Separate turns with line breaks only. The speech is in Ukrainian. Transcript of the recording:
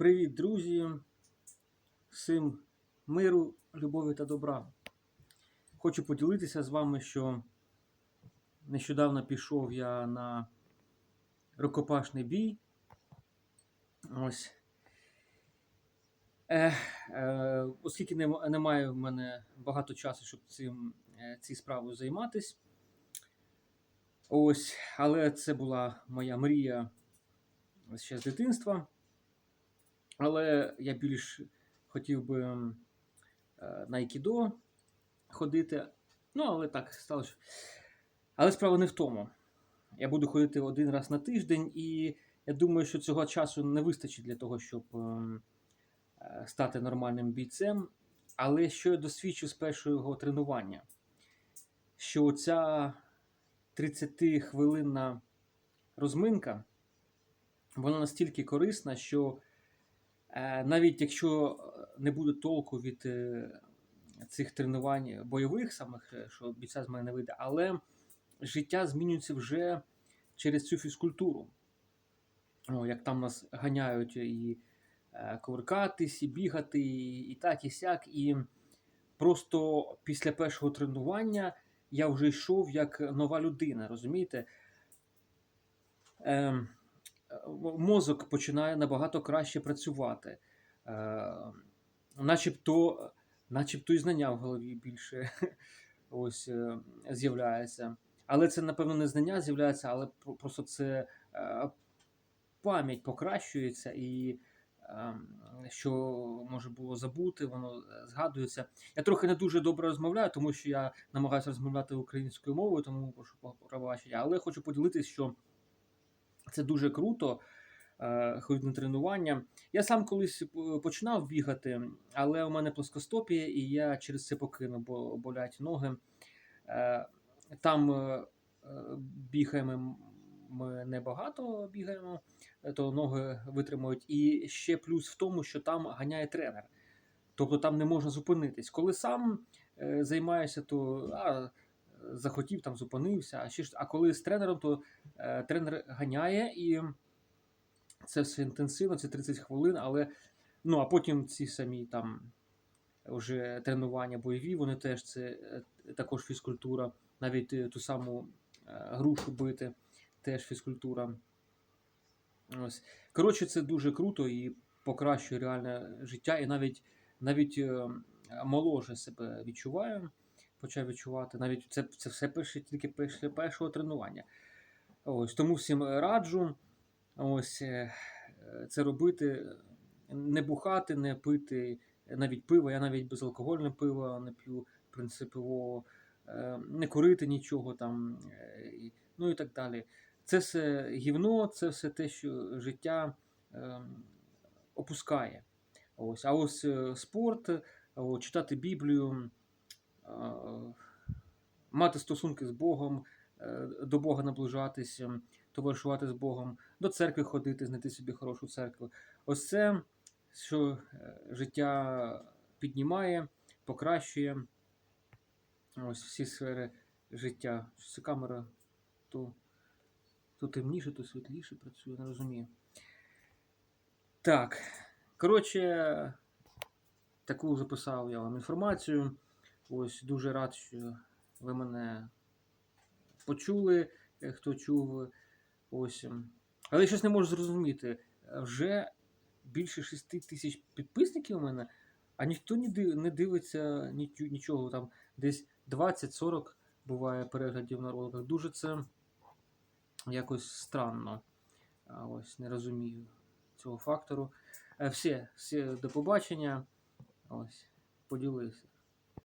Привіт, друзі! Всім миру, любові та добра. Хочу поділитися з вами, що нещодавно пішов я на рукопашний бій. Ось. Е, е, оскільки немає в мене багато часу, щоб цим, е, цією справою займатися. Ось, але це була моя мрія ще з дитинства. Але я більш хотів би е, на айкідо ходити. Ну, але так сталося. Але справа не в тому. Я буду ходити один раз на тиждень, і я думаю, що цього часу не вистачить для того, щоб е, стати нормальним бійцем. Але що я досвідчив з першого тренування, що ця 30-хвилинна розминка, вона настільки корисна, що навіть якщо е, не буде толку від е, цих тренувань бойових, самих, е, що бійця з мене не вийде, але життя змінюється вже через цю фізкультуру. О, як там нас ганяють і е, кувиркатись, і бігати, і так, і сяк. І просто після першого тренування я вже йшов як нова людина, розумієте? Ем, мозок починає набагато краще працювати. Е, начебто, начебто і знання в голові більше ось, е, з'являється. Але це, напевно, не знання з'являється, але просто це е, пам'ять покращується і е, що може було забути, воно е, згадується. Я трохи не дуже добре розмовляю, тому що я намагаюся розмовляти українською мовою, тому прошу пробачення. Але хочу поділитися, що це дуже круто. е, Ходити на тренування. Я сам колись е, починав бігати, але у мене плоскостопія, і я через це покинув, бо болять ноги. Е, Там бігаємо ми небагато бігаємо, то ноги витримують. І ще плюс в тому, що там ганяє тренер. Тобто там не можна зупинитись. Коли сам займаєшся, то а, захотів, там зупинився. А, ще а коли з тренером, то е, тренер ганяє і це все інтенсивно, це 30 хвилин, але ну а потім ці самі там вже тренування бойові, вони теж це е, також фізкультура, навіть е, ту саму е, грушу бити, теж фізкультура. Ось. Коротше, це дуже круто і покращує реальне життя, і навіть навіть моложе себе відчуваю, почав відчувати. Навіть це, це все пише тільки після першого тренування. Ось тому всім раджу ось е, це робити, не бухати, не пити навіть пиво. Я навіть безалкогольне пиво не п'ю принципово, е, не курити нічого там, е, ну і так далі. Це все гівно, це все те, що життя опускає. Ось. А ось спорт, читати Біблію, мати стосунки з Богом, е, до Бога наближатись, ем, товаришувати з Богом, до церкви ходити, знайти собі хорошу церкву. Ось це, що е, життя піднімає, покращує ось всі сфери життя. Це камера то, то темніше, то світліше працює, не розумію. Так. Коротше, таку записав я вам інформацію. Ось дуже рад, що ви мене почули, е, хто чув. Ось. ем. Але я щось не можу зрозуміти. Вже більше 6 тисяч підписників у мене, а ніхто не дивиться нічого. Там десь 20-40 буває переглядів на роликах. Дуже це якось странно. Ось не розумію цього фактору. Е, Все, все, до побачення. Ось, поділився.